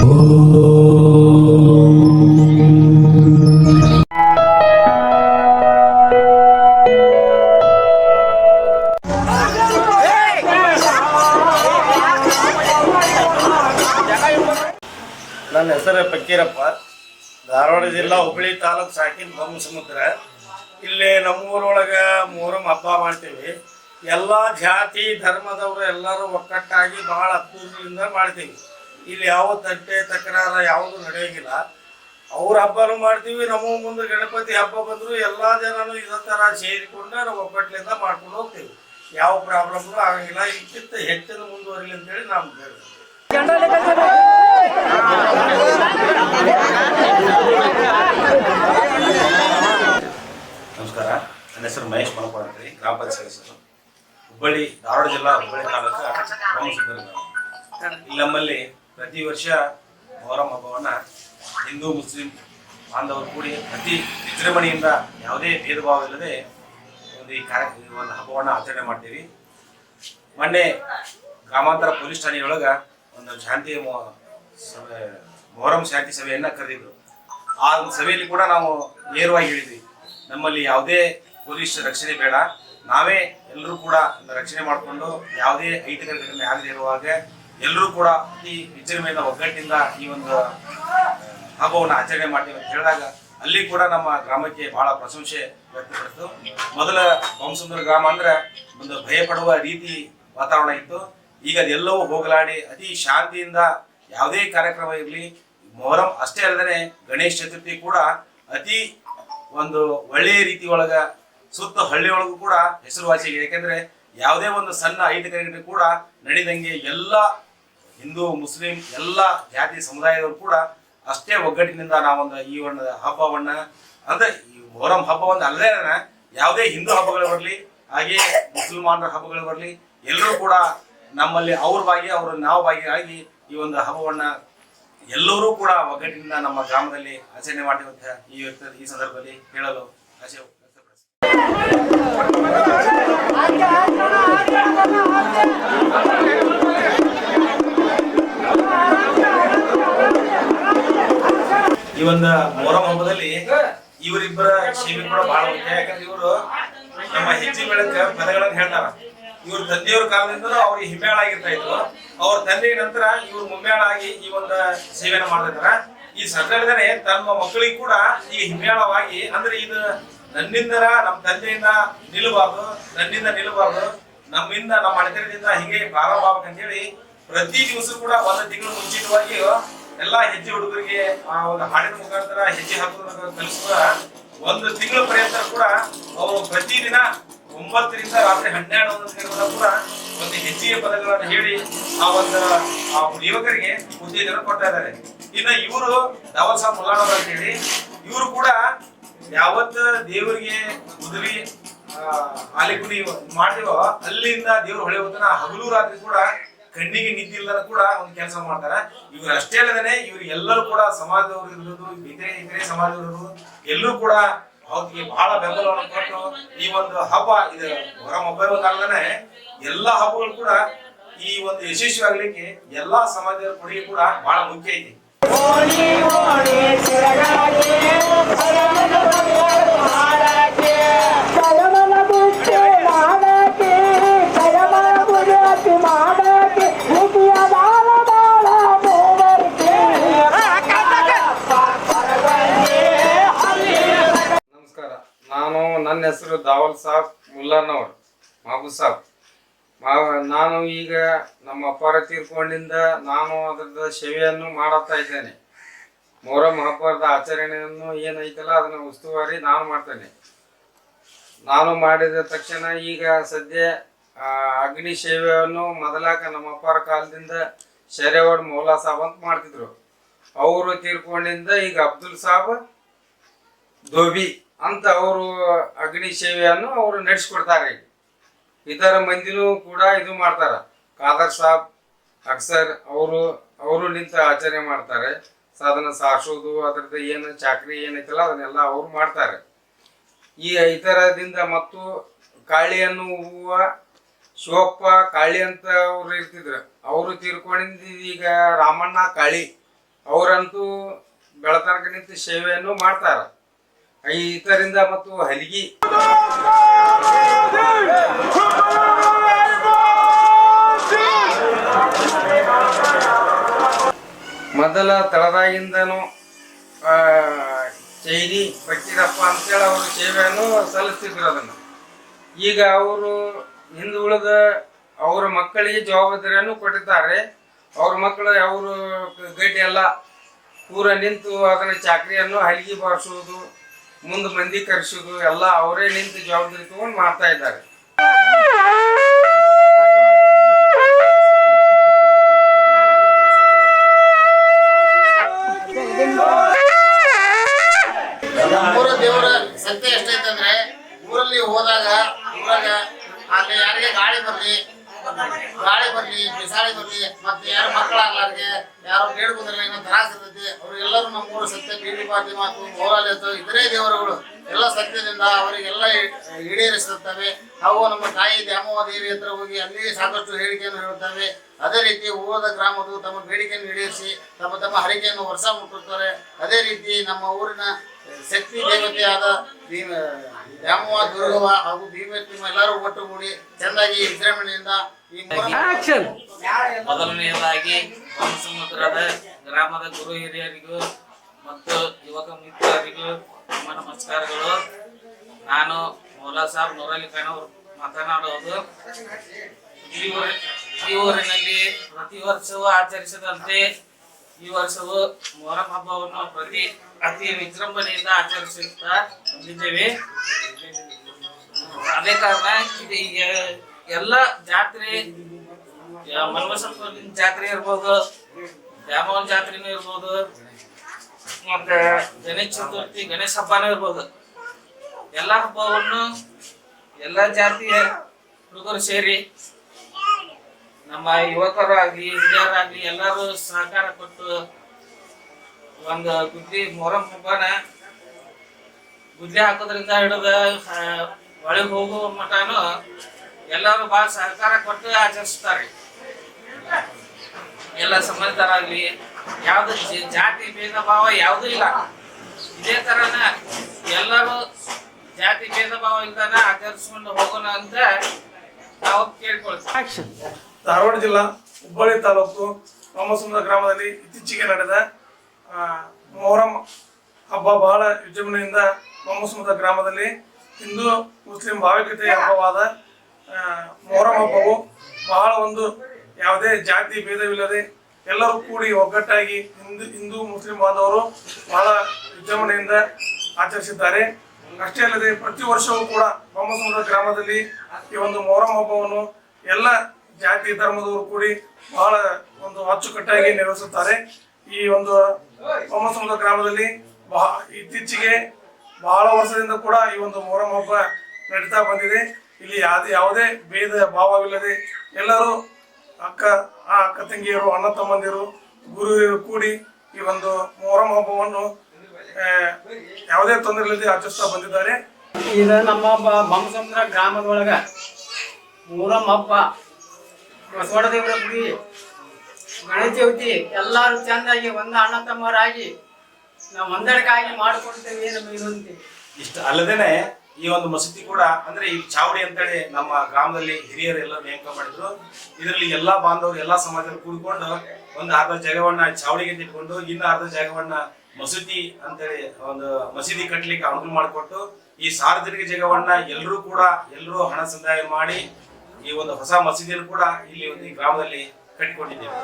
ನನ್ನ ಹೆಸರು ಫಕೀರಪ್ಪ. ಧಾರವಾಡ ಜಿಲ್ಲಾ ಹುಬ್ಬಳ್ಳಿ ತಾಲೂಕು ಸಾಕಿನ ಸಮುದ್ರ. ಇಲ್ಲಿ ನಮ್ಮೂರೊಳಗೆ ಮೂರಮ್ ಹಬ್ಬ ಮಾಡ್ತೀವಿ. ಎಲ್ಲ ಜಾತಿ, ಧರ್ಮದವರು ಎಲ್ಲರೂ ಒಕ್ಕಟ್ಟಾಗಿ ಭಾಳ ಅದ್ದೂರಿಯಿಂದ ಮಾಡ್ತೀವಿ. ಇಲ್ಲಿ ಯಾವ ತಂಟೆ ತಕರಾರ ಯಾವುದು ನಡೆಯೋಂಗಿಲ್ಲ. ಅವ್ರ ಹಬ್ಬನೂ ಮಾಡ್ತೀವಿ, ನಮ್ಮ ಮುಂದೆ ಗಣಪತಿ ಹಬ್ಬ ಬಂದರೂ ಎಲ್ಲ ಜನನು ಇದೇ ಥರ ಸೇರಿಕೊಂಡು ನಾವು ಒಬ್ಬಟ್ಟಿನಿಂದ ಮಾಡ್ಕೊಂಡು ಹೋಗ್ತೀವಿ. ಯಾವ ಪ್ರಾಬ್ಲಮ್ನು ಆಗಂಗಿಲ್ಲ. ಇದಕ್ಕಿಂತ ಹೆಚ್ಚಿನ ಮುಂದುವರಿಲಿ ಅಂತೇಳಿ ನಾವು ನಮಸ್ಕಾರ. ನನ್ನ ಹೆಸರು ಮಹೇಶ್ ಮಲಪ ಅಂತೇಳಿ ಗ್ರಾಮ ಪಂಚಾಯತ್ ಸದಸ್ಯರು. ಹುಬ್ಬಳ್ಳಿ, ಧಾರವಾಡ ಜಿಲ್ಲಾ ಹುಬ್ಬಳ್ಳಿ ತಾಲೂಕು ಇಲ್ಲಿ ನಮ್ಮಲ್ಲಿ ಪ್ರತಿ ವರ್ಷ ಮೊಹರಂ ಹಬ್ಬವನ್ನ ಹಿಂದೂ, ಮುಸ್ಲಿಂ ಬಾಂಧವರು ಕೂಡಿ ಪ್ರತಿ ವಿಜೃಂಭಣೆಯಿಂದ ಯಾವುದೇ ಭೇದ ಇಲ್ಲದೆ ಒಂದು ಈ ಕಾರ್ಯ, ಈ ಒಂದು ಹಬ್ಬವನ್ನು ಆಚರಣೆ ಮಾಡ್ತೀವಿ. ಮೊನ್ನೆ ಗ್ರಾಮಾಂತರ ಪೊಲೀಸ್ ಠಾಣೆಯೊಳಗೆ ಒಂದು ಶಾಂತಿ ಮೊಹರಂ ಶಾಂತಿ ಸಭೆಯನ್ನು ಕರೆದಿದ್ರು. ಆ ಒಂದು ಸಭೆಯಲ್ಲಿ ಕೂಡ ನಾವು ನೇರವಾಗಿ ಹೇಳಿದ್ವಿ, ನಮ್ಮಲ್ಲಿ ಯಾವುದೇ ಪೊಲೀಸ್ ರಕ್ಷಣೆ ಬೇಡ, ನಾವೇ ಎಲ್ಲರೂ ಕೂಡ ರಕ್ಷಣೆ ಮಾಡಿಕೊಂಡು ಯಾವುದೇ ಐದು ಘಟನೆ ಆಗದೇ ಇರುವಾಗ ಎಲ್ಲರೂ ಕೂಡ ಅತಿ ವಿಜೃಂಭಣೆಯಿಂದ ಒಗ್ಗಟ್ಟಿಂದ ಈ ಒಂದು ಹಬ್ಬವನ್ನು ಆಚರಣೆ ಮಾಡ್ತೀವಿ ಅಂತ ಹೇಳಿದಾಗ ಅಲ್ಲಿ ಕೂಡ ನಮ್ಮ ಗ್ರಾಮಕ್ಕೆ ಬಹಳ ಪ್ರಶಂಸೆ ವ್ಯಕ್ತಪಡಿಸಿತು. ಮೊದಲ ಬೊಮ್ಮಸುಂದರ ಗ್ರಾಮ ಅಂದ್ರೆ ಒಂದು ಭಯಪಡುವ ರೀತಿ ವಾತಾವರಣ ಇತ್ತು. ಈಗ ಅದೆಲ್ಲವೂ ಹೋಗಲಾಡಿ ಅತಿ ಶಾಂತಿಯಿಂದ ಯಾವುದೇ ಕಾರ್ಯಕ್ರಮ ಇರಲಿ, ಮೊಹರಂ ಅಷ್ಟೇ ಅಲ್ಲದೆ ಗಣೇಶ ಚತುರ್ಥಿ ಕೂಡ ಅತಿ ಒಂದು ಒಳ್ಳೆಯ ರೀತಿ ಒಳಗ ಸುತ್ತ ಒಳಗೂ ಕೂಡ ಹೆಸರುವಾಸಿಯಾಗಿದೆ. ಯಾಕೆಂದ್ರೆ ಯಾವುದೇ ಒಂದು ಸಣ್ಣ ಐದು ಕೂಡ ನಡೆದಂಗೆ ಎಲ್ಲ ಹಿಂದೂ, ಮುಸ್ಲಿಂ ಎಲ್ಲ ಜಾತಿ ಸಮುದಾಯದವರು ಕೂಡ ಅಷ್ಟೇ ಒಗ್ಗಟ್ಟಿನಿಂದ ನಾವೊಂದು ಈ ಒಂದು ಹಬ್ಬವನ್ನ ಅಂದ್ರೆ ಈ ಮೊಹರಂ ಹಬ್ಬವನ್ನ ಅಲ್ಲದೇ ಯಾವುದೇ ಹಿಂದೂ ಹಬ್ಬಗಳು ಬರಲಿ, ಹಾಗೆ ಮುಸಲ್ಮಾನರ ಹಬ್ಬಗಳು ಬರಲಿ, ಎಲ್ಲರೂ ಕೂಡ ನಮ್ಮಲ್ಲಿ ಅವ್ರ ಭಾಗಿ ಅವರು ನಾವು ಭಾಗಿಯಾಗಿ ಈ ಒಂದು ಹಬ್ಬವನ್ನ ಎಲ್ಲರೂ ಕೂಡ ಒಗ್ಗಟ್ಟಿನಿಂದ ನಮ್ಮ ಗ್ರಾಮದಲ್ಲಿ ಆಚರಣೆ ಮಾಡಿರುವಂತ ಈ ಈ ಸಂದರ್ಭದಲ್ಲಿ ಹೇಳಲು ಆಸೆ. ಈ ಒಂದು ಮೊಹರಂ ಹಬ್ಬದಲ್ಲಿ ಇವರಿಬ್ಬರ ಸೇವೆ ಕೂಡ ಬಹಳ ಮುಖ್ಯ. ಯಾಕಂದ್ರೆ ಇವರು ನಮ್ಮ ಹೆಜ್ಜೆ ಬೆಳಕ ಪದಗಳನ್ನ ಹೇಳ್ತಾರ. ಇವ್ರ ತಂದೆಯವ್ರ ಕಾಲದಿಂದ ಅವ್ರಿಗೆ ಹಿಮ್ಮೇಳಾಗಿರ್ತಾ ಇದ್ರು ಅವ್ರ ತಂದೆಯ ನಂತರ ಇವ್ರು ಮುಮ್ಮೇಳಾಗಿ ಈ ಒಂದು ಸೇವೆನ ಮಾಡ್ತಾ ಈ ಸಂದರ್ಭದಲ್ಲಿ ತಮ್ಮ ಮಕ್ಕಳಿಗೆ ಕೂಡ ಈ ಹಿಮ್ಮೇಳವಾಗಿ, ಅಂದ್ರೆ ಇದು ನನ್ನಿಂದ ನಮ್ಮ ತಂದೆಯಿಂದ ನಿಲ್ಲಬಾರ್ದು, ನನ್ನಿಂದ ನಿಲ್ಲಬಾರ್ದು, ನಮ್ಮಿಂದ ನಮ್ಮ ಅಣತನದಿಂದ ಹಿಂಗೆ ಪ್ರಾರಂಭ ಆಗ್ಬೇಕಂತೇಳಿ ಪ್ರತಿ ದಿವಸ ಕೂಡ ಒಂದು ತಿಂಗಳು ಮುಂಚಿತವಾಗಿ ಎಲ್ಲಾ ಹೆಜ್ಜೆ ಹುಡುಗರಿಗೆ ಆ ಒಂದು ಹಾಡಿನ ಮುಖಾಂತರ ಹೆಜ್ಜೆ ಹಾಕೋದನ್ನ ಕಲಿಸುವ ಒಂದು ತಿಂಗಳ ಪರ್ಯಂತ ಕೂಡ ಅವರು ಪ್ರತಿದಿನ ಒಂಬತ್ತರಿಂದ ರಾತ್ರಿ ಹನ್ನೆರಡು ಒಂದು ಗಂಟೆ ಕೂಡ ಒಂದು ಹೆಜ್ಜೆಯ ಪದಗಳನ್ನು ಹೇಳಿ ಆ ಒಂದು, ಆ ಯುವಕರಿಗೆ ಉತ್ತೇಜನ ಕೊಡ್ತಾ ಇದ್ದಾರೆ. ಇನ್ನು ಇವರು ದಾವಲ್ ಸಾಬ್ ಮುಲ್ಲಾನವ್ರು ಅಂತ ಹೇಳಿ, ಇವರು ಕೂಡ ಯಾವತ್ತ ದೇವರಿಗೆ ಉದುರಿ ಆಲಿಕುಡಿ ಮಾಡ್ತೀವೋ ಅಲ್ಲಿಂದ ದೇವ್ರು ಹೊಳೆಯುವುದನ್ನ ಹಗಲು ರಾತ್ರಿ ಕೂಡ ಕಣ್ಣಿಗೆ ನಿದ್ದಿಲ್ಲದ ಕೂಡ ಒಂದು ಕೆಲಸ ಮಾಡ್ತಾರ. ಇವ್ರು ಅಷ್ಟೇ ಅಲ್ಲದೆ ಇವ್ರು ಎಲ್ಲರೂ ಕೂಡ ಸಮಾಜದವರು ಇರೋದು ಇತರೆ ಇತರೆ ಸಮಾಜದವರು ಎಲ್ಲರೂ ಕೂಡ ಅವತ್ತಿಗೆ ಬಹಳ ಬೆಂಬಲವನ್ನು ಕೊಟ್ಟು ಈ ಒಂದು ಹಬ್ಬ, ಇದು ಹೊರ ಮೊಬೈಲ್ ಕಾಲದೇ ಎಲ್ಲಾ ಹಬ್ಬಗಳು ಕೂಡ ಈ ಒಂದು ಯಶಸ್ವಿ ಆಗ್ಲಿಕ್ಕೆ ಎಲ್ಲಾ ಸಮಾಜದ ಕೊಡುಗೆ ಕೂಡ ಬಹಳ ಮುಖ್ಯ ಐತಿ. ಹೆಸರು ದಾವಲ್ ಸಾಬ್ ಮುಲ್ಲಾನವ್ರು ಮಾಬು ಸಾಬ್. ಮಾ- ನಾನು ಈಗ ನಮ್ಮ ಅಪ್ಪಾರ ತೀರ್ಕೊಂಡಿಂದ ನಾನು ಅದರದ ಸೇವೆಯನ್ನು ಮಾಡುತ್ತಾ ಇದ್ದೇನೆ. ಮೊಹರಂ ಹಬ್ಬದ ಆಚರಣೆಯನ್ನು ಏನೈತಲ್ಲ ಅದನ್ನ ಉಸ್ತುವಾರಿ ನಾನು ಮಾಡ್ತೇನೆ. ನಾನು ಮಾಡಿದ ತಕ್ಷಣ ಈಗ ಸದ್ಯ ಅಗ್ನಿ ಸೇವೆಯನ್ನು ಮೊದಲಾಕ ನಮ್ಮ ಅಪ್ಪಾರ ಕಾಲದಿಂದ ಶರೇವಾಡ್ ಮೌಲಾ ಸಾಬ್ ಅಂತ ಮಾಡ್ತಿದ್ರು. ಅವರು ತೀರ್ಕೊಂಡಿಂದ ಈಗ ಅಬ್ದುಲ್ ಸಾಬ್ ಧೋಬಿ ಅಂತ ಅವರು ಅಗ್ನಿ ಸೇವೆಯನ್ನು ಅವರು ನಡೆಸ್ಕೊಡ್ತಾರೆ. ಇತರ ಮಂದಿನೂ ಕೂಡ ಇದು ಮಾಡ್ತಾರೆ. ಖಾದರ್ ಸಾಬ್, ಅಕ್ಸರ್ ಅವರು ಅವರು ನಿಂತ ಆಚರಣೆ ಮಾಡ್ತಾರೆ. ಸಾಧನ ಸಾರಿಸೋದು, ಅದರದ್ದು ಏನು ಚಾಕ್ರಿ ಏನೈತಲ್ಲ, ಅದನ್ನೆಲ್ಲ ಅವರು ಮಾಡ್ತಾರೆ. ಈ ಇತರದಿಂದ ಮತ್ತು ಕಾಳಿಯನ್ನು ಹೂವ, ಶಿವಪ್ಪ, ಕಾಳಿ ಅಂತ ಅವ್ರು ಇರ್ತಿದ್ರು. ಅವರು ತೀರ್ಕೊಂಡಿದ್ದು ಈಗ ರಾಮಣ್ಣ ಕಾಳಿ. ಅವರಂತೂ ಬೆಳತನಕ ನಿಂತು ಸೇವೆಯನ್ನು ಮಾಡ್ತಾರ. ಇದರಿಂದ ಮತ್ತು ಹಲಿಗಿ. ಮೊದಲ ತಳದಾಗಿಂದನು ಚೈರಿ ಬಕ್ಕಿರಪ್ಪ ಅಂತೇಳಿ ಅವರು ಸೇವೆಯನ್ನು ಸಲ್ಲಿಸ್ತಿದ್ರು ಅದನ್ನು. ಈಗ ಅವರು ಹಿಂದುಳಿದ ಅವರ ಮಕ್ಕಳಿಗೆ ಜವಾಬ್ದಾರಿಯನ್ನು ಕೊಟ್ಟಿದ್ದಾರೆ. ಅವ್ರ ಮಕ್ಕಳು ಅವರು ಗಟ್ಟಿ ಎಲ್ಲ ಪೂರ ನಿಂತು ಅದನ್ನ ಚಾಕ್ರಿಯನ್ನು ಹಲಿಗೆ ಬಾರಿಸೋದು ಮುಂದೆ ಮಂದಿ ಕರೆಸೋದು, ಎಲ್ಲ ಅವರೇ ನಿಂತು ಜವಾಬ್ದಾರಿ ತಗೊಂಡು ಮಾಡ್ತಾ ಇದ್ದಾರೆ. ಊರ ದೇವರ ಸತ್ಯ ಎಷ್ಟೈತಂದ್ರೆ ಊರಲ್ಲಿ ಹೋದಾಗ, ಊರಾಗ ಅಲ್ಲಿ ಯಾರಿಗೆ ಗಾಳಿ ಬರ್ಲಿ ಗಾಳಿ ಬರ್ಲಿ ಬಿಸಾಳಿ ಬರ್ಲಿ, ಮತ್ತೆ ಯಾರು ಮಕ್ಕಳಾಗ್ಲಾರ್ಗೆ, ಯಾರು ಬೇಡ್ಕೊಂಡ್ರೆ ಏನೋ ತ್ರಾಸ ಇರ್ತೈತಿ ನಮ್ಮ ಸತ್ಯ ಬೀಡಿ ಪಾತಿ ಮಾತು, ಮೋರಾಲಿ ಅಥವಾ ಇತರೇ ದೇವರುಗಳು. ಎಲ್ಲ ಸತ್ಯದಿಂದ ಅವರಿಗೆಲ್ಲ ಈಡೇರಿಸುತ್ತವೆ. ಅವು ನಮ್ಮ ತಾಯಿ ದ್ಯಾಮವ್ವ ದೇವಿ ಹತ್ರ ಹೋಗಿ ಅಲ್ಲಿ ಸಾಕಷ್ಟು ಹೇಳಿಕೆಯನ್ನು ಹೇಳುತ್ತವೆ. ಅದೇ ರೀತಿ ಊರದ ಗ್ರಾಮದ್ದು ತಮ್ಮ ಬೇಡಿಕೆಯನ್ನು ಈಡೇರಿಸಿ, ತಮ್ಮ ತಮ್ಮ ಹರಿಕೆಯನ್ನು ವರ್ಷ ಮುಟ್ಟುತ್ತಾರೆ. ಅದೇ ರೀತಿ ನಮ್ಮ ಊರಿನ ಶಕ್ತಿ, ದೇವತೆಯಾದ ಹಾಗೂ ಭೀಮತ್ಮ ಎಲ್ಲರೂ ಒಟ್ಟುಗೂಡಿ ಚೆಂದಾಗಿ ವಿಜೃಂಭಣೆಯಿಂದ ಈ ಮೊದಲನೆಯದಾಗಿ ಸಮುದ್ರದ ಗ್ರಾಮದ ಗುರು ಹಿರಿಯರಿಗೂ ಮತ್ತು ಯುವಕ ಮಿತ್ರರಿಗೂ ನಮ್ಮ ನಮಸ್ಕಾರಗಳು. ನಾನು ಮೌಲಾ ಸಾಬ್ ನೂರಲ್ಲಿ ಖಾನವ್ರು ಮಾತನಾಡುವುದು. ಈ ಊರಿನಲ್ಲಿ ಪ್ರತಿ ವರ್ಷವೂ ಆಚರಿಸದಂತೆ ಈ ವರ್ಷವೂ ಮೊಹರಂ ಹಬ್ಬವನ್ನು ಪ್ರತಿ ಅತಿ ವಿಜೃಂಭಣೆಯಿಂದ ಆಚರಿಸುತ್ತಾ ಬಂದಿದ್ದೇವೆ. ಅದೇ ಕಾರಣ ಇದು ಎಲ್ಲ ಜಾತ್ರೆ ಮನ್ಮಸಪ್ಪನ ಜಾತ್ರೆ ಇರ್ಬೋದು ದ್ಯಾಮವನ್ ಜಾತ್ರೆನೂ ಇರ್ಬೋದು, ಮತ್ತೆ ಗಣೇಶ ಚತುರ್ಥಿ, ಗಣೇಶ ಹಬ್ಬನೂ ಇರ್ಬೋದು. ಎಲ್ಲ ಹಬ್ಬವನ್ನು ಎಲ್ಲ ಜಾತಿಯ ಹುಡುಗರು ಸೇರಿ ನಮ್ಮ ಯುವಕರಾಗ್ಲಿ, ಹಿರಿಯರಾಗ್ಲಿ ಎಲ್ಲರೂ ಸಹಕಾರ ಕೊಟ್ಟು ಒಂದು ಗುದ್ದಿ ಮೊಹರಂ ಹಬ್ಬನ ಗುದ್ದಿ ಹಾಕೋದ್ರಿಂದ ಹಿಡಿದ ಒಳಗೆ ಹೋಗುವ ಮಟನು ಎಲ್ಲರೂ ಬಹಳ ಸಹಕಾರ ಕೊಟ್ಟು ಆಚರಿಸ್ತಾರೆ. ಎಲ್ಲ ಸಂಬಂಧಿತರಾಗ್ಲಿ, ಯಾವ್ದು ಜಾತಿ ಭೇದ ಭಾವ ಯಾವುದೂ ಇಲ್ಲ. ಇದೇ ತರನ ಎಲ್ಲರೂ ಜಾತಿ ಭೇದ ಭಾವ ಇಲ್ದಾನ ಆಚರಿಸ್ಕೊಂಡು ಹೋಗೋಣ ಅಂತ ನಾವು ಕೇಳ್ಕೊಳ್ತೀವಿ. ಧಾರವಾಡ ಜಿಲ್ಲಾ ಹುಬ್ಬಳ್ಳಿ ತಾಲೂಕು ರಾಮಸಮುದ್ರ ಗ್ರಾಮದಲ್ಲಿ ಇತ್ತೀಚೆಗೆ ನಡೆದ ಮೊಹರಂ ಹಬ್ಬ ಬಹಳ ವಿಜೃಂಭಣೆಯಿಂದ ರಾಮಸಮುದ್ರ ಗ್ರಾಮದಲ್ಲಿ ಹಿಂದೂ ಮುಸ್ಲಿಂ ಭಾವಿಕತೆಯ ಹಬ್ಬವಾದ ಮೊಹರಂ ಹಬ್ಬವು ಬಹಳ ಒಂದು ಯಾವುದೇ ಜಾತಿ ಭೇದವಿಲ್ಲದೆ ಎಲ್ಲರೂ ಕೂಡಿ ಒಗ್ಗಟ್ಟಾಗಿ ಹಿಂದೂ ಹಿಂದೂ ಮುಸ್ಲಿಂ ಬಾಂಧವರು ಬಹಳ ವಿಜೃಂಭಣೆಯಿಂದ ಆಚರಿಸಿದ್ದಾರೆ. ಅಷ್ಟೇ ಅಲ್ಲದೆ ಪ್ರತಿ ವರ್ಷವೂ ಕೂಡ ರಾಮಸಮುದ್ರ ಗ್ರಾಮದಲ್ಲಿ ಈ ಒಂದು ಮೊಹರಂ ಹಬ್ಬವನ್ನು ಎಲ್ಲ ಜಾತಿ ಧರ್ಮದವರು ಕೂಡಿ ಬಹಳ ಒಂದು ಅಚ್ಚುಕಟ್ಟಾಗಿ ನಿರ್ವಹಿಸುತ್ತಾರೆ ಈ ಒಂದು ರಾಮಸಮುದ್ರ ಗ್ರಾಮದಲ್ಲಿ ಬಹ, ಇತ್ತೀಚೆಗೆ ಬಹಳ ವರ್ಷದಿಂದ ಕೂಡ ಈ ಒಂದು ಮೊಹರಂ ಹಬ್ಬ ನಡೀತಾ ಬಂದಿದೆ. ಇಲ್ಲಿ ಯಾವುದೇ ಯಾವುದೇ ಭೇದ ಭಾವವಿಲ್ಲದೆ ಎಲ್ಲರೂ ಅಕ್ಕ, ಆ ಅಕ್ಕ ತಂಗಿಯರು, ಅಣ್ಣ ತಮ್ಮಂದಿರು ಗುರು ಕೂಡಿ ಈ ಒಂದು ಮೊಹರಂ ಹಬ್ಬವನ್ನು ಯಾವುದೇ ತೊಂದರೆ ಇಲ್ಲದೆ ಆಚರಿಸ್ತಾ ಬಂದಿದ್ದಾರೆ. ಇದು ನಮ್ಮ ಬಂಸಮುದ್ರ ಗ್ರಾಮದೊಳಗ ಮೊಹರಂ ಹಬ್ಬ ಬಸವಣ್ಣ ಗುಡಿ ಗಣೇಶ ಎಲ್ಲರೂ ಎಲ್ಲಾರು ಒಂದ ಅಣ್ಣ ತಮ್ಮರಾಗಿ ನಾವು ಒಂದರಕ್ಕಾಗಿ ಮಾಡ್ಕೊಳ್ತೇವೆ ನಮಗೆ ಇದೊಂದು ಇಷ್ಟ ಅಲ್ಲದೇನೆ ಈ ಒಂದು ಮಸೀದಿ ಕೂಡ, ಅಂದ್ರೆ ಈ ಚಾವಡಿ ಅಂತೇಳಿ ನಮ್ಮ ಗ್ರಾಮದಲ್ಲಿ ಹಿರಿಯರು ಎಲ್ಲ ನೇಮಕ ಮಾಡಿದ್ರು. ಇದರಲ್ಲಿ ಎಲ್ಲಾ ಬಾಂಧವರು, ಎಲ್ಲಾ ಸಮಾಜದಲ್ಲಿ ಕೂಡಿಕೊಂಡು ಒಂದು ಅರ್ಧ ಜಾಗವನ್ನ ಚಾವಡಿಗೆ ಇಟ್ಕೊಂಡು ಇನ್ನು ಅರ್ಧ ಜಾಗವನ್ನ ಮಸೂದಿ ಅಂತೇಳಿ ಒಂದು ಮಸೀದಿ ಕಟ್ಟಲಿಕ್ಕೆ ಅನುಕೂಲ ಮಾಡಿಕೊಟ್ಟು, ಈ ಸಾರ್ವಜನಿಕ ಜಾಗವನ್ನ ಎಲ್ಲರೂ ಕೂಡ ಎಲ್ಲರೂ ಹಣ ಸಂದಾಯ ಮಾಡಿ ಈ ಒಂದು ಹೊಸ ಮಸೀದಿಯನ್ನು ಕೂಡ ಇಲ್ಲಿ ಒಂದು ಈ ಗ್ರಾಮದಲ್ಲಿ ಕಟ್ಟಿಕೊಂಡಿದ್ದೇವೆ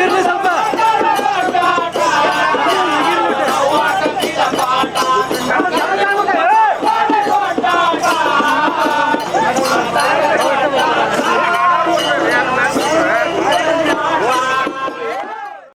Cheers,